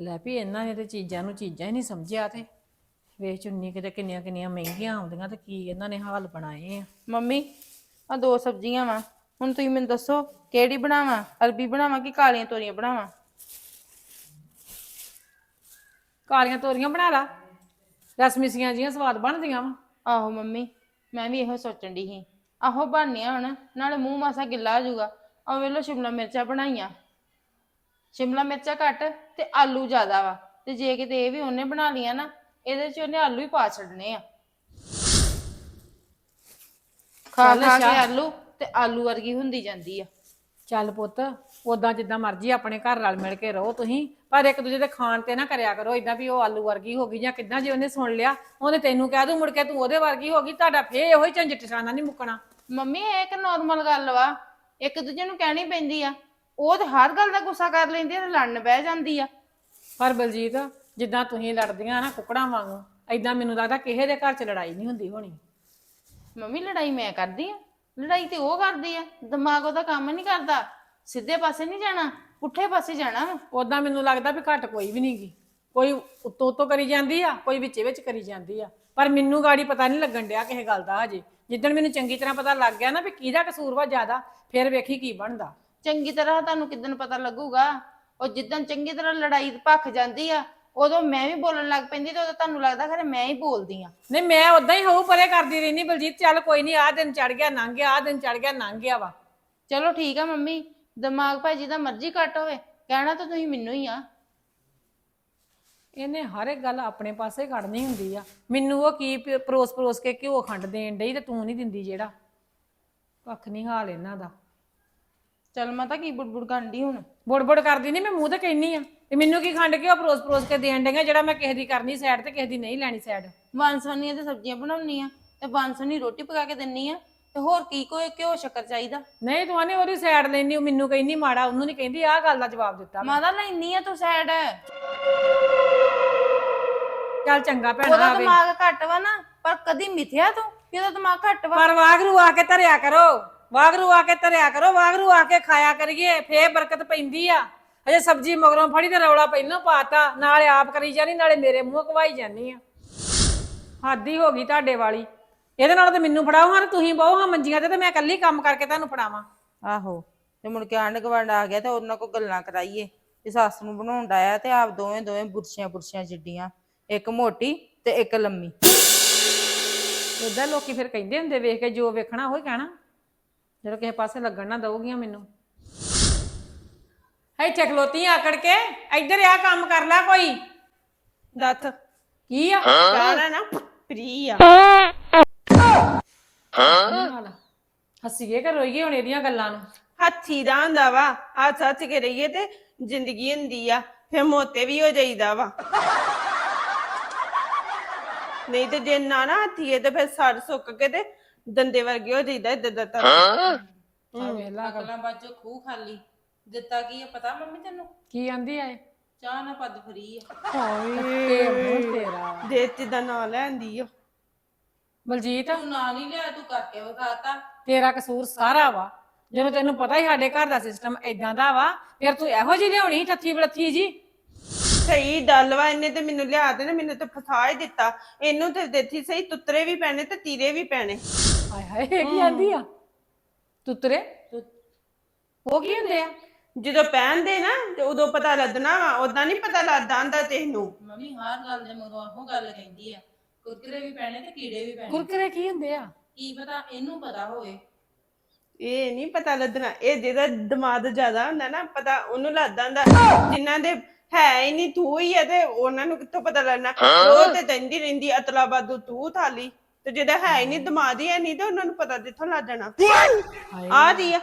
ਲੈ ਵੀ ਇਹਨਾਂ ਨੇ ਤੇ ਚੀਜ਼ਾਂ ਨੂੰ ਚੀਜ਼ਾਂ ਹੀ ਨਹੀਂ ਸਮਝਿਆ ਤੇ। ਵੇਖ ਚੁੰਨੀ ਕਿਤੇ ਕਿੰਨੀਆਂ ਕਿੰਨੀਆਂ ਮਹਿੰਗੀਆਂ ਆਉਂਦੀਆਂ ਤੇ ਕੀ ਇਹਨਾਂ ਨੇ ਹਾਲ ਬਣਾਏ ਆ। ਮੰਮੀ ਆ ਦੋ ਸਬਜ਼ੀਆਂ ਵਾ। ਹੁਣ ਤੁਸੀਂ ਮੈਨੂੰ ਦੱਸੋ ਕਿਹੜੀ ਬਣਾਵਾਂ? ਅਰਬੀ ਬਣਾਵਾਂ ਕਿ ਕਾਲੀਆਂ ਤੋਰੀਆਂ ਬਣਾਵਾਂ? ਕਾਲੀਆਂ ਤੋਰੀਆਂ ਬਣਾ ਲਾ। ਰਸਮੀਸੀਆਂ ਜੀਆਂ ਸਵਾਦ ਬਣਦੀਆਂ ਵਾ। ਆਹੋ ਮੰਮੀ ਮੈਂ ਵੀ ਇਹੋ ਸੋਚਣ ਦੀ ਸੀ। ਆਹੋ ਬਣਨੀਆਂ ਹੁਣ ਨਾਲੇ ਮੂੰਹ ਮਾਸਾ ਗਿੱਲਾ ਹੋ ਜਾਊਗਾ। ਆ ਵੇਲੋ ਸ਼ਿਮਲਾ ਮਿਰਚਾਂ ਬਣਾਈਆਂ। ਸ਼ਿਮਲਾ ਮਿਰਚਾਂ ਘੱਟ ਤੇ ਆਲੂ ਜ਼ਿਆਦਾ ਵਾ। ਤੇ ਜੇ ਕਿਤੇ ਇਹ ਵੀ ਉਹਨੇ ਬਣਾ ਲੀਆਂ ਨਾ ਇਹਦੇ ਚ ਉਹਨੇ ਆਲੂ ਹੀ ਪਾ ਛੱਡਣੇ ਆ। ਖਾ ਚੱਲ ਖਾ ਕੇ ਅੱਛਾ। ਆਲੂ ਤੇ ਆਲੂ ਵਰਗੀ ਹੁੰਦੀ ਜਾਂਦੀ ਆ। ਚੱਲ ਪੁੱਤ ਉਦਾਂ ਜਿੱਦਾਂ ਮਰਜ਼ੀ ਆਪਣੇ ਘਰ ਰਲ ਮਿਲ ਕੇ ਰਹੋ ਤੁਸੀਂ। ਪਰ ਇੱਕ ਦੂਜੇ ਦੇ ਖਾਣ ਤੇ ਨਾ ਕਰਿਆ ਕਰੋ ਇਦਾਂ ਵੀ ਉਹ ਆਲੂ ਵਰਗੀ ਹੋ ਗਈ ਜਾਂ ਕਿੱਦਾਂ ਜੇ ਉਹਨੇ ਸੁਣ ਲਿਆ ਉਹਨੇ ਤੈਨੂੰ ਕਹਿ ਦੂ ਮੁੜ ਕੇ ਤੂੰ ਉਹਦੇ ਵਰਗੀ ਹੋ ਗਈ ਤੁਹਾਡਾ ਫੇਰ ਇਹੋ ਹੀ ਝੰਜਟ ਟਿਸਾਨਾ ਨਹੀਂ ਮੁੱਕਣਾ। ਮੰਮੀ ਇਹ ਇੱਕ ਨਾਰਮਲ ਗੱਲ ਵਾ। ਇੱਕ ਦੂਜੇ ਨੂੰ ਕਹਿਣੀ ਪੈਂਦੀ ਆ। ਉਹ ਤੇ ਹਰ ਗੱਲ ਦਾ ਗੁੱਸਾ ਕਰ ਲੈਂਦੀ ਆ ਤੇ ਲੜਨ ਬਹਿ ਜਾਂਦੀ ਆ। ਪਰ ਬਲਜੀਤ ਜਿੱਦਾਂ ਤੁਸੀਂ ਲੜਦੀਆਂ ਨਾ ਕੁਕੜਾਂ ਵਾਂਗੂ ਐਦਾਂ ਮੈਨੂੰ ਲੱਗਦਾ ਕਿਸੇ ਦੇ ਘਰ 'ਚ ਲੜਾਈ ਨਹੀਂ ਹੁੰਦੀ ਹੋਣੀ। ਮੰਮੀ ਲੜਾਈ ਮੈਂ ਕਰਦੀ ਆ। ਲੜਾਈ ਤੇ ਉਹ ਕਰਦੀ ਆ। ਦਿਮਾਗ ਉਹਦਾ ਕੰਮ ਨਹੀਂ ਕਰਦਾ। ਸਿੱਧੇ ਪਾਸੇ ਨਹੀਂ ਜਾਣਾ ਪੁੱਠੇ ਪਾਸੇ ਜਾਣਾ ਵਾ। ਉਦਾਂ ਮੈਨੂੰ ਲੱਗਦਾ ਵੀ ਘੱਟ ਕੋਈ ਵੀ ਨਹੀਂਗੀ। ਕੋਈ ਉੱਤੋਂ ਉੱਤੋਂ ਕਰੀ ਜਾਂਦੀ ਆ ਕੋਈ ਵਿੱਚੇ ਵਿੱਚ ਕਰੀ ਜਾਂਦੀ ਆ। ਪਰ ਮੈਨੂੰ ਗਾੜੀ ਪਤਾ ਨਹੀਂ ਲੱਗਣ ਡਿਆ ਕਿਸੇ ਗੱਲ ਦਾ ਹਜੇ। ਜਿੱਦਣ ਮੈਨੂੰ ਚੰਗੀ ਤਰ੍ਹਾਂ ਪਤਾ ਲੱਗ ਗਿਆ ਨਾ ਵੀ ਕਿਹਦਾ ਕਸੂਰ ਵਾ ਜ਼ਿਆਦਾ ਫਿਰ ਵੇਖੀ ਕੀ ਬਣਦਾ। ਚੰਗੀ ਤਰ੍ਹਾਂ ਤੁਹਾਨੂੰ ਕਿਦਨ ਪਤਾ ਲੱਗੂਗਾ? ਉਹ ਜਿੱਦਣ ਚੰਗੀ ਤਰ੍ਹਾਂ ਲੜਾਈ ਭੱਖ ਜਾਂਦੀ ਆ ਉਦੋਂ ਮੈਂ ਵੀ ਬੋਲਣ ਲੱਗ ਪੈਂਦੀ ਤੇ ਉਦੋਂ ਤੁਹਾਨੂੰ ਲੱਗਦਾ ਖਰੇ ਮੈਂ ਹੀ ਬੋਲਦੀ ਆ। ਨਹੀਂ ਮੈਂ ਉਦਾਂ ਹੀ ਹੋਊ ਪਰੇ ਕਰਦੀ ਰਹਿਨੀ ਬਲਜੀਤ ਚੱਲ ਕੋਈ ਨਹੀਂ ਆਹ ਦਿਨ ਚੜ ਗਿਆ ਲੰਘ ਗਿਆ ਆਹ ਦਿਨ ਚੜ ਗਿਆ ਲੰਘ ਗਿਆ ਵਾ। ਚਲੋ ਠੀਕ ਆ ਮੰਮੀ ਦਿਮਾਗ ਭਾਜੀ ਦਾ ਮਰਜ਼ੀ ਘੱਟ ਹੋਵੇ ਕਹਿਣਾ ਤਾਂ ਤੁਸੀਂ ਮੈਨੂੰ ਹੀ ਆ। ਇਹਨੇ ਹਰ ਇੱਕ ਗੱਲ ਆਪਣੇ ਪਾਸੇ ਕੱਢਣੀ ਹੁੰਦੀ ਆ। ਮੈਨੂੰ ਉਹ ਕੀ ਪ- ਪਰੋਸ ਪਰੋਸ ਕੇ ਘਿਓ ਖੰਡ ਦੇਣ ਡਈ ਤੇ ਤੂੰ ਨਹੀਂ ਦਿੰਦੀ ਜਿਹੜਾ। ਕੱਖ ਨਹੀਂ ਹਾਲ ਇਹਨਾਂ ਦਾ। ਚਲ ਮਾਤਾ ਕੀ ਬੁੜਬੁੜ ਕਰਦੀ ਹੁਣ? ਬੁੜਬੁੜ ਕਰਦੀ ਨਹੀਂ ਮੈਂ ਮੂੰਹ ਤੇ ਕਹਿਨੀ ਆ। ਤੇ ਮੈਨੂੰ ਕੀ ਖੰਡ ਘਿਓ ਪਰੋਸ ਪਰੋਸ ਕੇ ਦੇਣ ਡਈਆਂ ਜਿਹੜਾ ਮੈਂ ਕਿਸੇ ਦੀ ਕਰਨੀ ਸਾਈਡ ਤੇ ਕਿਸੇ ਦੀ ਨਹੀਂ ਲੈਣੀ ਸਾਈਡ ਬਾਂਸਵਨੀਆਂ ਤੇ ਸਬਜ਼ੀਆਂ ਬਣਾਉਣੀ ਆ ਤੇ ਬਾਂਸਵਨੀ ਰੋਟੀ ਪਕਾ ਕੇ ਦਿੰਨੀ ਆ ਤੇ ਹੋਰ ਕੀ ਕੋਈ ਘਿਓ ਸ਼ੱਕਰ ਚਾਹੀਦਾ? ਨਹੀਂ ਤੂੰ ਆਨੇ ਉਹਦੀ ਸਾਈਡ ਲੈਣੀ ਉਹ ਮੈਨੂੰ ਕਹਿੰਦੀ ਮਾੜਾ ਉਹਨੂੰ ਨਹੀਂ ਕਹਿੰਦੀ ਆਹ ਗੱਲ ਦਾ ਜਵਾਬ ਦਿੱਤਾ ਮਾਤਾ ਲੈਣੀ ਆ ਤੂੰ ਸਾਈਡ ਚੱਲ ਚੰਗਾ ਭੈਣਾ ਉਹਦਾ ਆਵੇ ਦਿਮਾਗ ਘੱਟ ਵਾ ਨਾ ਪਰ ਕਦੀ ਮਿਥਿਆ ਤੂੰ? ਕਿ ਉਹਦਾ ਦਿਮਾਗ ਘੱਟ ਵਾ। ਪਰ ਵਾਗਰੂ ਆ ਕੇ ਧਰਿਆ ਕਰੋ। ਵਾਗਰੂ ਆ ਕੇ ਧਰਿਆ ਕਰੋ ਵਾਗਰੂ ਆ ਕੇ ਖਾਇਆ ਕਰੀਏ ਫੇਰ ਬਰਕਤ ਪੈਂਦੀ ਆ। ਅਜੇ ਸਬਜ਼ੀ ਮਗਰੋਂ ਫੜੀ ਤੇ ਰੌਲਾ ਪਹਿਲਾਂ ਪਾਤਾ ਨਾਲੇ ਆਪ ਕਰੀ ਜਾਨੀ ਨਾਲੇ ਮੇਰੇ ਮੂੰਹ ਕਵਾਈ ਜਾਨੀ ਆ। ਹੱਦ ਹੀ ਗਈ ਤੁਹਾਡੇ ਵਾਲੀ। ਇਹਦੇ ਨਾਲ ਤੇ ਮੈਨੂੰ ਫੜਾਓ ਹਾਂ ਤੁਸੀਂ ਬਹੁ ਹਾਂ ਮੰਜੀਆਂ ਤੇ ਤੇ ਮੈਂ ਇਕੱਲੀ ਕੰਮ ਕਰਕੇ ਤੁਹਾਨੂੰ ਫੜਾਵਾਂ। ਆਹੋ ਤੇ ਮੁੜ ਕੇ ਆਂਢ ਗੁਆਂਢ ਆ ਗਿਆ ਤੇ ਉਹਨਾਂ ਕੋਲ ਗੱਲਾਂ ਕਰਾਈਏ। ਤੇ ਸੱਸ ਨੂੰ ਬਣਾਉਣ ਡਾਇਆ ਤੇ ਆਪ ਦੋਵੇਂ ਦੋਵੇਂ ਬੁਰਸ਼ੀਆਂ ਬੁਰਸ਼ੀਆਂ ਜਿੱਡੀਆਂ ਇੱਕ ਮੋਟੀ ਤੇ ਇੱਕ ਲੰਮੀ। ਇਦਾਂ ਲੋਕੀ ਫਿਰ ਕਹਿੰਦੇ ਹੁੰਦੇ ਵੇਖ ਕੇ ਜੋ ਵੇਖਣਾ ਉਹ ਹੀ ਕਹਿਣਾ। ਜਦੋਂ ਕਿਸੇ ਪਾਸੇ ਲੱਗਣ ਨਾ ਦਊਗੀਆਂ ਮੈਨੂੰ। ਇੱਥੇ ਖਲੋਤੀ ਆਕੜ ਕੇ ਇੱਧਰ ਆ ਕੰਮ ਕਰ ਲੈ ਕੋਈ। ਦੱਤ ਕੀ ਆ? ਗਾਣਾ ਨਾ ਫਰੀ ਆ। ਹੱਸੀਏ ਕਿ ਰੋਈਏ ਹੁਣ ਇਹਦੀਆਂ ਗੱਲਾਂ ਨੂੰ। ਹੱਥੀ ਦਾ ਹੁੰਦਾ ਵਾ ਹੱਥ ਹੱਥ ਕੇ ਰਹੀਏ ਤੇ ਜ਼ਿੰਦਗੀ ਹੁੰਦੀ ਆ ਫਿਰ ਮੋਤੇ ਵੀ ਹੋ ਜਾਈਦਾ ਵਾ। ਨਹੀਂ ਤੇ ਜੇ ਨਾ ਨਾ ਹੱਥੀਏ ਤੇ ਫਿਰ ਸੜ ਸੁੱਕ ਕੇ ਤੇ ਦੰਦੇ ਵਰਗੇ ਹੋ ਜਾਈਦਾ ਇਦਾਂ ਦਾ ਤਾਂ। ਆ ਵੇਲਾ ਅਕਲਾਂ ਬਾਜੋ ਖੂਹ ਖਾਲੀ। ਦਿੱਤਾ ਕੀ ਆ ਪਤਾ ਮੰਮੀ ਤੈਨੂੰ? ਕੀ ਆਂਦੀ ਆਏ ਚਾਹ ਨਾ ਪੱਦ ਫਰੀ ਆ। ਹਾਏ। ਮੂੰਹ ਤੇਰਾ। ਦੇਤੀ ਦਾ ਨਾਂ ਲੈਂਦੀ ਆ। ਬਲਜੀਤ। ਤੂੰ ਨਾਂ ਨਹੀਂ ਲਿਆ ਤੂੰ ਕਰਕੇ ਵਿਖਾਤਾ। ਤੇਰਾ ਕਸੂਰ ਸਾਰਾ ਵਾ। ਜਦੋਂ ਤੈਨੂੰ ਪਤਾ ਹੀ ਸਾਡੇ ਘਰ ਦਾ ਸਿਸਟਮ ਇਦਾਂ ਦਾ ਵਾ ਫਿਰ ਤੂੰ ਇਹੋ ਜਿਹੀ ਲਿਆਉਣੀ ਠੱਥੀ ਬਲੱਥੀ ਜੀ? ਸਹੀ ਡੱਲ ਵਾ ਇਹਨੇ ਤੇ ਮੈਨੂੰ ਲਿਆ ਦੇ ਨਾ ਮੈਨੂੰ ਤੇ ਫਸਾ ਹੀ ਦਿੱਤਾ। ਇਹਨੂੰ ਤੇ ਦੇਤੀ ਸਹੀ ਤੁੱਤਰੇ ਵੀ ਪੈਣੇ ਤੇ ਤੀਰੇ ਵੀ ਪੈਣੇ। ਹਾਏ ਹਾਏ ਇਹ ਕੀ ਆਂਦੀ ਆ? ਤੁੱਤਰੇ? ਉਹ ਕੀ ਹੁੰਦੇ ਆ? ਜਦੋਂ ਪਹਿਨਦੇ ਨਾ ਤੇ ਉਦੋਂ ਪਤਾ ਲੱਗਣਾ ਵਾ ਉਦਾਂ ਨਹੀਂ ਪਤਾ ਲੱਗਦਾ ਹੁੰਦਾ ਤੈਨੂੰ ਮੰਮੀ ਹਰ ਗੱਲ ਦੇ ਮਗਰੋਂ ਆਹੋ ਗੱਲ ਕਹਿੰਦੀ ਆ। ਕੁਰਕਰੇ ਵੀ ਪੈਣੇ ਤੇ ਕੀੜੇ ਵੀ ਪੈਣੇ ਕੁਰਕਰੇ ਕੀ ਹੁੰਦੇ ਆ? ਕੀ ਪਤਾ ਇਹਨੂੰ ਪਤਾ ਹੋਵੇ। ਇਹ ਨਹੀਂ ਪਤਾ ਲੱਗਣਾ। ਇਹ ਜਿਹਦਾ ਦਿਮਾਗ ਜ਼ਿਆਦਾ ਹੁੰਦਾ ਨਾ ਪਤਾ ਉਹਨੂੰ ਲੱਗਦਾ ਹੁੰਦਾ ਜਿਨ੍ਹਾਂ ਦੇ ਹੈ ਹੀ ਨਹੀਂ ਤੂੰ ਹੀ ਹੈ ਤੇ ਉਹਨਾਂ ਨੂੰ ਕਿੱਥੋਂ ਪਤਾ ਲੱਗਣਾ? ਉਹ ਤੇ ਤੈਂਦੀ ਰਹਿੰਦੀ ਅਤਲਾ ਬਾਦੂ ਤੂੰ ਥਾਲੀ। ਤੇ ਜਿਹਦਾ ਹੈ ਹੀ ਨਹੀਂ ਦਿਮਾਗ ਹੀ ਹੈ ਨਹੀਂ ਤੇ ਉਹਨਾਂ ਨੂੰ ਪਤਾ ਕਿੱਥੋਂ ਲੱਗ ਜਾਣਾ। ਹਾਏ। ਆ ਦੀ ਆ।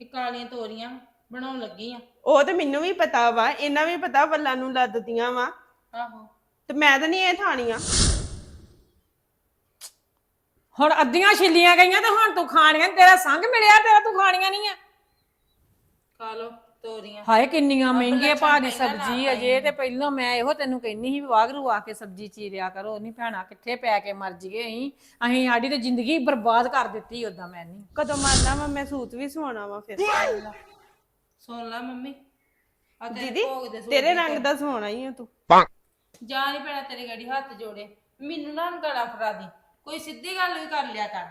ਇਹ ਕਾਲੀਆਂ ਤੋਰੀਆਂ ਬਣਾਉਣ ਲੱਗੀ ਆ। ਉਹ ਤੇ ਮੈਨੂੰ ਵੀ ਪਤਾ ਵਾ ਇਹਨਾਂ ਵੀ ਪਤਾ ਵੱਲਾਂ ਨੂੰ ਲੱਦਦੀਆਂ ਵਾ। ਆਹੋ। ਤੇ ਮੈਂ ਤਾਂ ਨਹੀਂ ਇਹ ਥਾਣੀਆਂ। ਹੁਣ ਅੱਧੀਆਂ ਛਿੱਲੀਆਂ ਗਈਆਂ ਤੇ ਹੁਣ ਤੂੰ ਖਾਣੀਆਂ ਨੀ, ਤੇਰਾ ਸੰਗ ਮਿਲਿਆ ਤੇਰਾ ਤੂੰ ਖਾਣੀਆਂ ਨਹੀਂ ਆ। ਖਾ ਲੋ ਤੋਰੀਆਂ। ਹਾਏ ਕਿੰਨੀਆਂ ਮਹਿੰਗੇ ਭਾਅ ਦੀ ਸਬਜ਼ੀ ਅਜੇ ਤੇ ਪਹਿਲਾਂ ਮੈਂ ਇਹੋ ਤੈਨੂੰ ਕਹਿੰਨੀ ਸੀ ਵੀ ਵਾਗਰੂ ਆ ਕੇ ਸਬਜ਼ੀ ਚੀਰਿਆ ਕਰੋ। ਨਹੀਂ ਭੈਣਾ ਕਿੱਥੇ ਪੈ ਕੇ ਮਰ ਜੀਏ ਅਸੀਂ? ਅਸੀਂ ਸਾਡੀ ਤੇ ਜ਼ਿੰਦਗੀ ਬਰਬਾਦ ਕਰ ਦਿੱਤੀ ਉਦਾਂ ਮੈਂ ਨਹੀਂ। ਕਦੋਂ ਮਰਨਾ ਵਾ? ਮੈਂ ਸੂਤ ਵੀ ਸਵਾਉਣਾ ਵਾ ਫਿਰ। ਸੁਣ ਲੈ ਮੰਮੀ। ਆ ਤੇਰੇ ਦੀਦੀ ਭੋਗ ਦੇ ਸੂਟ ਤੇਰੇ ਰੰਗ ਦਾ ਸੋਹਣਾ ਹੀ ਆ ਤੂੰ। ਜਾ ਨਹੀਂ ਪੈਣਾ ਤੇਰੀ ਗਾੜੀ ਹੱਥ ਜੋੜੇ। ਮੈਨੂੰ ਨਾ ਗਲਾ ਫੜਾ ਦੀ। ਕੋਈ ਸਿੱਧੀ ਗੱਲ ਵੀ ਕਰ ਲਿਆ ਕਰ।